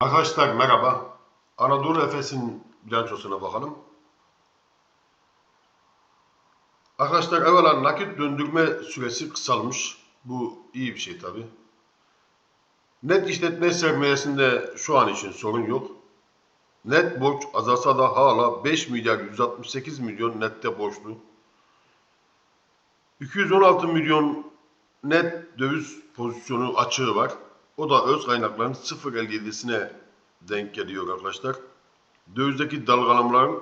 Arkadaşlar merhaba. Anadolu Efes'in bilançosuna bakalım. Arkadaşlar evvela nakit döndürme süresi kısalmış. Bu iyi bir şey tabi. Net işletme sermayesinde şu an için sorun yok. Net borç azalsa da hala 5 milyar 168 milyon nette borçlu. 216 milyon net döviz pozisyonu açığı var. O da öz kaynakların 0.57'sine denk geliyor arkadaşlar. Dövizdeki dalgalanmaların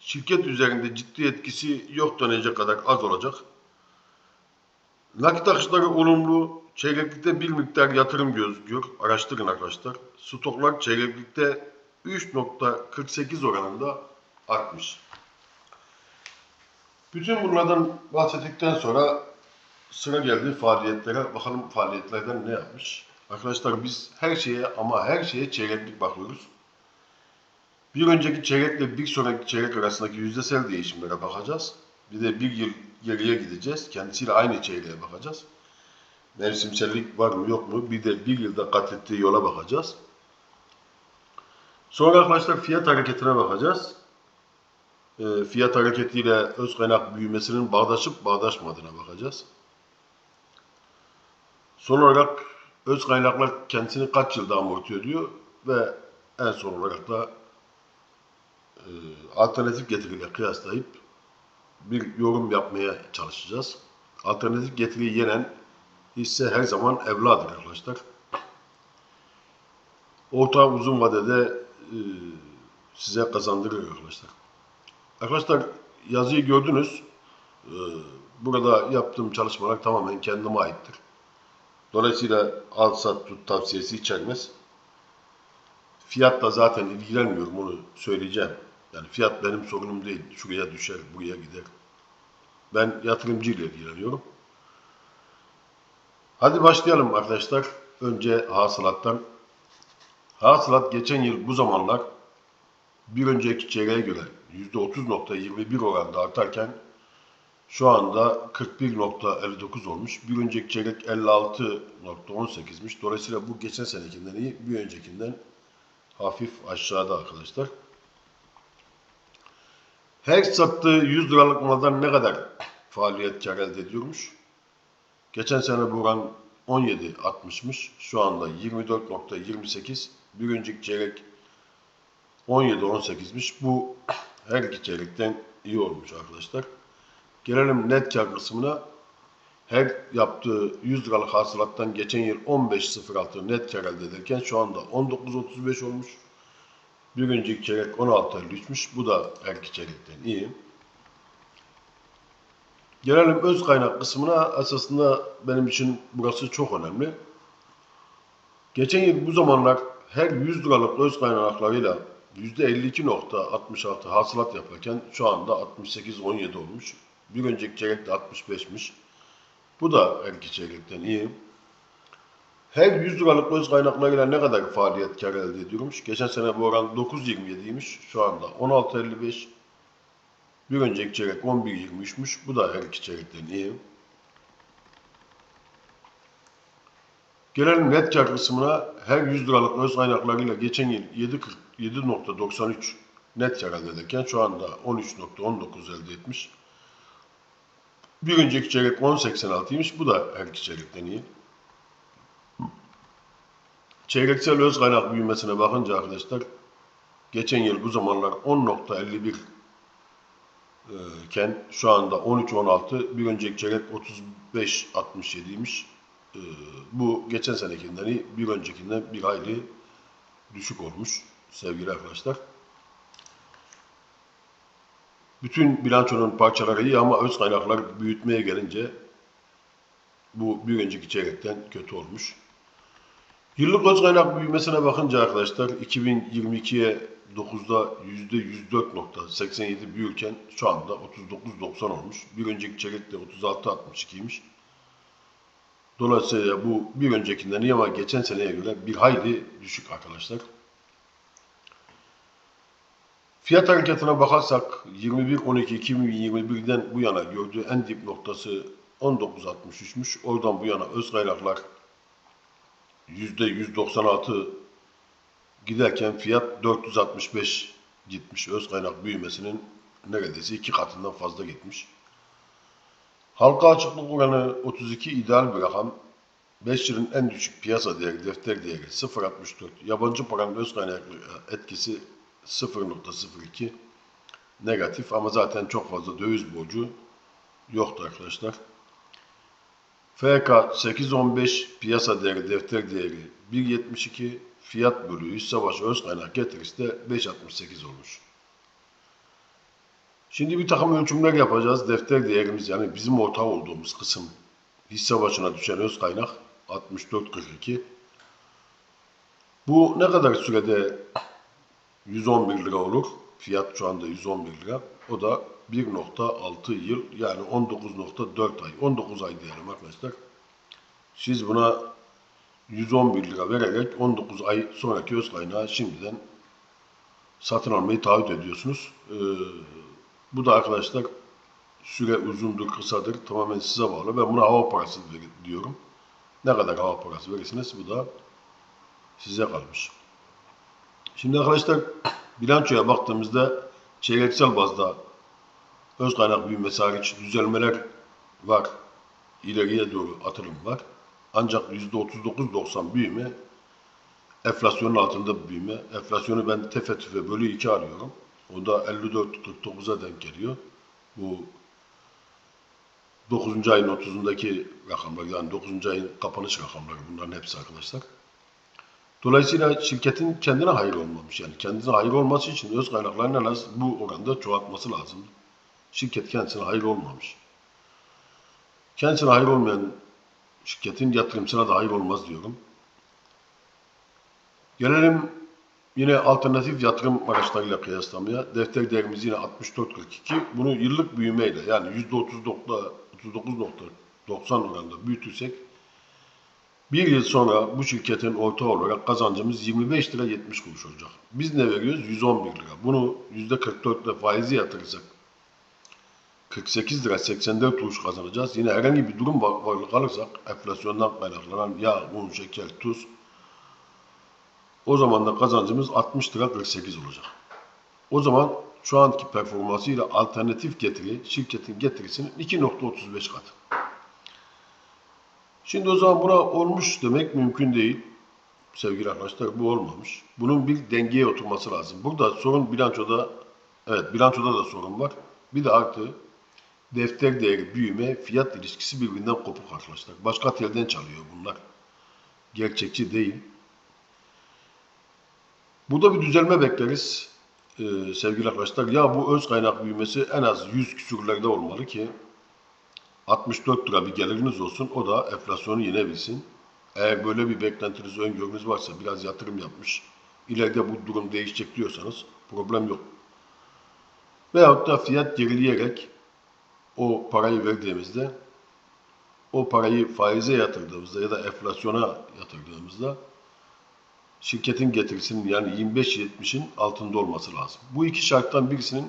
şirket üzerinde ciddi etkisi yok denecek kadar az olacak. Nakit akışları olumlu. Çeyreklikte bir miktar yatırım gözüküyor. Araştırın arkadaşlar. Stoklar çeyreklikte 3.48 oranında artmış. Bütün bunlardan bahsettikten sonra sıra geldi faaliyetlere. Bakalım faaliyetlerden ne yapmış. Arkadaşlar biz her şeye ama her şeye çeyreklik bakıyoruz. Bir önceki çeyrekle bir sonraki çeyrek arasındaki yüzdesel değişimlere bakacağız. Bir de bir yıl geriye gideceğiz. Kendisiyle aynı çeyreğe bakacağız. Mevsimsellik var mı yok mu? Bir de bir yılda kat ettiği yola bakacağız. Sonra arkadaşlar fiyat hareketine bakacağız. E, fiyat hareketiyle öz kaynak büyümesinin bağdaşıp bağdaşmadığına bakacağız. Son olarak öz kaynaklar kendisini kaç yılda amorti ediyor ve en son olarak da e, alternatif getiriyle kıyaslayıp bir yorum yapmaya çalışacağız. Alternatif getiriyi yenen hisse her zaman evladır arkadaşlar. Orta uzun vadede e, size kazandırıyor arkadaşlar. Arkadaşlar yazıyı gördünüz. E, burada yaptığım çalışmalar tamamen kendime aittir. Dolayısıyla al sat tut tavsiyesi içermez. Fiyatla zaten ilgilenmiyorum onu söyleyeceğim. Yani fiyat benim sorunum değil. Şuraya düşer, buraya gider. Ben yatırımcıyla ilgileniyorum. Hadi başlayalım arkadaşlar. Önce hasılattan. Hasılat geçen yıl bu zamanlar bir önceki çeyreğe göre %30.21 oranında artarken şu anda 41.59 olmuş. Bir önceki çeyrek 56.18'miş. Dolayısıyla bu geçen senekinden iyi, bir öncekinden hafif aşağıda arkadaşlar. Her sattığı 100 liralık maldan ne kadar faaliyet kar elde ediyormuş? Geçen sene bu oran 17.60'mış. Şu anda 24.28. Bir önceki çeyrek 17.18'miş. Bu her iki çeyrekten iyi olmuş arkadaşlar. Gelelim net kar kısmına. Her yaptığı 100 liralık hasılattan geçen yıl 15.06 net kar elde ederken şu anda 19.35 olmuş. Bir önceki çeyrek 16.53'müş. Bu da her iki çeyrekten iyi. Gelelim öz kaynak kısmına. Esasında benim için burası çok önemli. Geçen yıl bu zamanlar her 100 liralık öz kaynaklarıyla %52.66 hasılat yaparken şu anda 68.17 olmuş. Bir önceki çeyrekte 65'miş. Bu da her iki çeyrekten iyi. Her 100 liralık öz kaynaklarıyla ne kadar faaliyet kar elde ediyormuş? Geçen sene bu oran 9.27'ymiş. Şu anda 16.55. Bir önceki çeyrek 11.23'müş. Bu da her iki çeyrekten iyi. Gelelim net kar kısmına. Her 100 liralık öz kaynaklarıyla geçen yıl 7.93 net kar elde ederken şu anda 13.19 elde etmiş. Bir önceki çeyrek 10.86'ymış. Bu da her iki çeyrekten iyi. Çeyreksel öz kaynak büyümesine bakınca arkadaşlar geçen yıl bu zamanlar 10.51 e, iken şu anda 13.16 bir önceki çeyrek 35.67'ymiş. E, bu geçen senekinden iyi, bir öncekinden bir hayli düşük olmuş sevgili arkadaşlar. Bütün bilançonun parçaları iyi ama öz kaynaklar büyütmeye gelince bu bir önceki çeyrekten kötü olmuş. Yıllık öz kaynak büyümesine bakınca arkadaşlar 2022'ye 9'da %104.87 büyürken şu anda 39.90 olmuş. Bir önceki çeyrekte 36.62'ymiş. Dolayısıyla bu bir öncekinden iyi ama geçen seneye göre bir hayli düşük arkadaşlar. Fiyat hareketine bakarsak 21.12.2021'den bu yana gördüğü en dip noktası 19.63'müş. Oradan bu yana öz kaynaklar %196 giderken fiyat 465 gitmiş. Öz kaynak büyümesinin neredeyse iki katından fazla gitmiş. Halka açıklık oranı 32 ideal bir rakam. 5 yılın en düşük piyasa değeri, defter değeri 0.64. Yabancı paranın öz kaynaklı etkisi 0.02 negatif ama zaten çok fazla döviz borcu yoktu arkadaşlar. FK 8.15 piyasa değeri, defter değeri 1.72 fiyat bölü hisse başı öz kaynak getirisi de 5.68 olmuş. Şimdi bir takım ölçümler yapacağız. Defter değerimiz yani bizim ortak olduğumuz kısım hisse başına düşen öz kaynak 64.42. Bu ne kadar sürede 111 lira olur? Fiyat şu anda 111 lira. O da 1.6 yıl yani 19.4 ay. 19 ay diyelim arkadaşlar. Siz buna 111 lira vererek 19 ay sonraki öz kaynağı şimdiden satın almayı taahhüt ediyorsunuz. Ee, bu da arkadaşlar süre uzundur, kısadır tamamen size bağlı. Ben buna hava parası diyorum. Ne kadar hava parası verirsiniz bu da size kalmış. Şimdi arkadaşlar bilançoya baktığımızda çeyreksel bazda öz kaynak büyümesi hariç düzelmeler var. İleriye doğru atılım var. Ancak %39-90 büyüme enflasyonun altında büyüme. Enflasyonu ben tefe tüfe bölü 2 alıyorum. O da 54-49'a denk geliyor. Bu 9. ayın 30'undaki rakamlar yani 9. ayın kapanış rakamları bunların hepsi arkadaşlar. Dolayısıyla şirketin kendine hayır olmamış. Yani kendine hayır olması için öz kaynaklarını en az bu oranda çoğaltması lazım. Şirket kendisine hayır olmamış. Kendisine hayır olmayan şirketin yatırımcısına da hayır olmaz diyorum. Gelelim yine alternatif yatırım araçlarıyla kıyaslamaya. Defter değerimiz yine 64.42. Bunu yıllık büyümeyle yani %39.90 oranında büyütürsek bir yıl sonra bu şirketin orta olarak kazancımız 25 lira 70 kuruş olacak. Biz ne veriyoruz? 111 lira. Bunu %44 ile faizi yatırırsak 48 lira 84 kuruş kazanacağız. Yine herhangi bir durum var- varlık alırsak enflasyondan kaynaklanan yağ, un, şeker, tuz o zaman da kazancımız 60 lira 48 olacak. O zaman şu anki performansıyla alternatif getiri şirketin getirisinin 2.35 katı. Şimdi o zaman buna olmuş demek mümkün değil. Sevgili arkadaşlar bu olmamış. Bunun bir dengeye oturması lazım. Burada sorun bilançoda, evet bilançoda da sorun var. Bir de artı defter değeri büyüme, fiyat ilişkisi birbirinden kopuk arkadaşlar. Başka telden çalıyor bunlar. Gerçekçi değil. Burada bir düzelme bekleriz ee, sevgili arkadaşlar. Ya bu öz kaynak büyümesi en az 100 küsürlerde olmalı ki 64 lira bir geliriniz olsun. O da enflasyonu yenebilsin. Eğer böyle bir beklentiniz, öngörünüz varsa biraz yatırım yapmış, ileride bu durum değişecek diyorsanız problem yok. Veyahut da fiyat gerileyerek o parayı verdiğimizde o parayı faize yatırdığımızda ya da enflasyona yatırdığımızda şirketin getirisinin yani 25-70'in altında olması lazım. Bu iki şarttan birisinin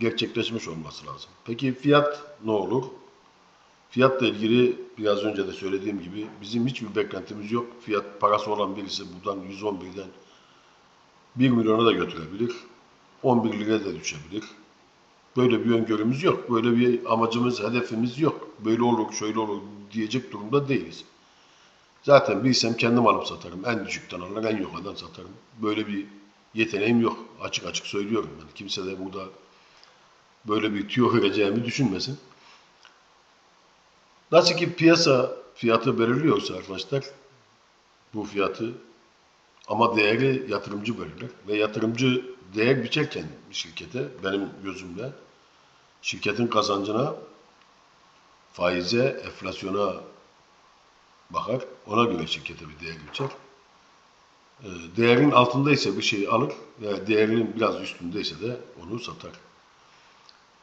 gerçekleşmiş olması lazım. Peki fiyat ne olur? Fiyatla ilgili biraz önce de söylediğim gibi bizim hiçbir beklentimiz yok. Fiyat parası olan birisi buradan 111'den 1 milyona da götürebilir. 11 liraya da düşebilir. Böyle bir öngörümüz yok. Böyle bir amacımız, hedefimiz yok. Böyle olur, şöyle olur diyecek durumda değiliz. Zaten bilsem kendim alıp satarım. En düşükten alır, en yukarıdan satarım. Böyle bir yeteneğim yok. Açık açık söylüyorum ben. Kimse de burada böyle bir tüyo vereceğimi düşünmesin. Nasıl ki piyasa fiyatı belirliyorsa arkadaşlar bu fiyatı ama değeri yatırımcı belirler ve yatırımcı değer biçerken bir şirkete benim gözümde şirketin kazancına faize, enflasyona bakar. Ona göre şirkete bir değer biçer. Ee, Değerin altındaysa bir şeyi alır ve değerinin biraz üstündeyse de onu satar.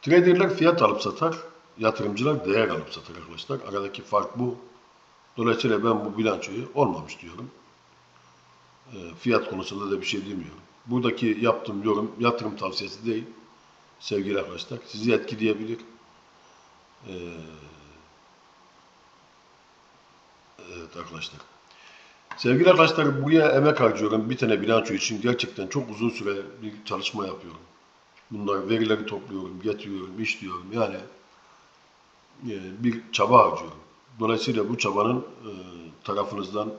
Traderler fiyat alıp satar, yatırımcılar değer alıp satar arkadaşlar. Aradaki fark bu. Dolayısıyla ben bu bilançoyu olmamış diyorum. Ee, Fiyat konusunda da bir şey demiyorum. Buradaki yaptığım yorum yatırım tavsiyesi değil. Sevgili arkadaşlar, sizi etkileyebilir. Ee, Evet arkadaşlar. Sevgili arkadaşlar buraya emek harcıyorum. Bir tane bilanço için gerçekten çok uzun süre bir çalışma yapıyorum. Bunlar verileri topluyorum, getiriyorum, işliyorum. Yani e, bir çaba harcıyorum. Dolayısıyla bu çabanın e, tarafınızdan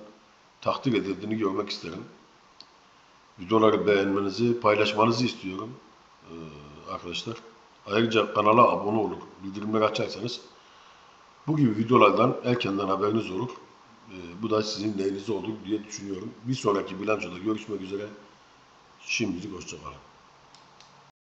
takdir edildiğini görmek isterim. Videoları beğenmenizi, paylaşmanızı istiyorum e, arkadaşlar. Ayrıca kanala abone olur, bildirimleri açarsanız bu gibi videolardan erkenden haberiniz olur. E, bu da sizin lehinize olur diye düşünüyorum. Bir sonraki bilançoda görüşmek üzere. Şimdilik hoşçakalın.